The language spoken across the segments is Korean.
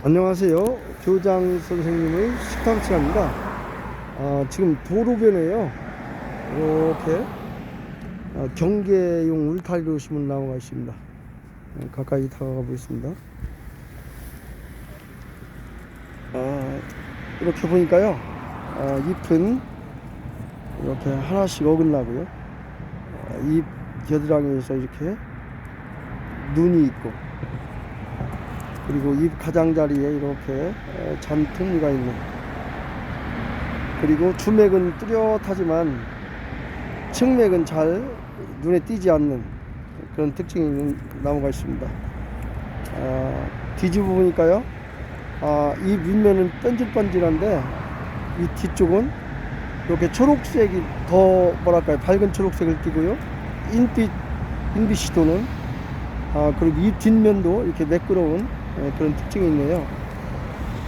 안녕하세요. 교장 선생님의 시간입니다. 아, 지금 도로변에요. 이렇게 아, 경계용 울타리로 심은 나무가 있습니다. 아, 가까이 다가가 보겠습니다. 아, 이렇게 보니까요. 아, 잎은 이렇게 하나씩 어긋나고요. 아, 잎 겨드랑이에서 이렇게 눈이 있고 그리고 잎 가장자리에 이렇게 에, 잔톱니가 있는 그리고 주맥은 뚜렷하지만 측맥은 잘 눈에 띄지 않는 그런 특징이 있는 나무가 있습니다. 아, 뒤집어 보니까요. 아, 이 윗면은 번질번질한데 이 뒤쪽은 이렇게 초록색이 더 뭐랄까요 밝은 초록색을 띠고요. 인빛 인빛이 도는 아, 그리고 이 뒷면도 이렇게 매끄러운 예, 그런 특징이 있네요.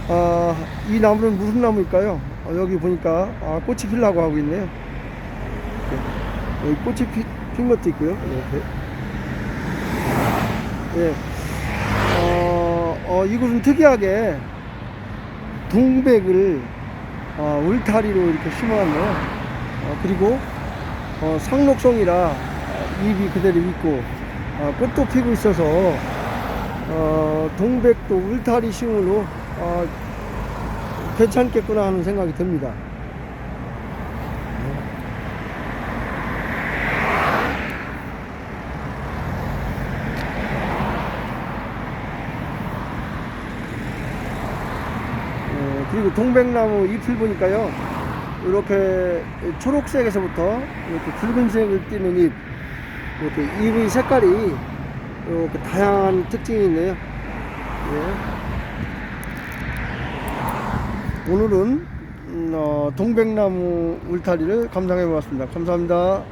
아, 이 나무는 무슨 나무일까요? 어, 여기 보니까 아, 꽃이 피려고 하고 있네요. 여기 꽃이 피, 핀 것도 있고요. 이렇게. 예. 어, 어, 이곳은 특이하게 동백을 어, 울타리로 이렇게 심어놨네요. 어, 그리고 어, 상록성이라 어, 잎이 그대로 있고 어, 꽃도 피고 있어서 어, 동백도 울타리 심으로 어, 괜찮겠구나 하는 생각이 듭니다. 어, 그리고 동백나무 잎을 보니까요, 이렇게 초록색에서부터 이렇게 붉은색을 띠는 잎, 이렇게 잎의 색깔이 이렇게 다양한 특징이 있네요. 예. 오늘은 음, 어, 동백나무 울타리를 감상해 보았습니다. 감사합니다.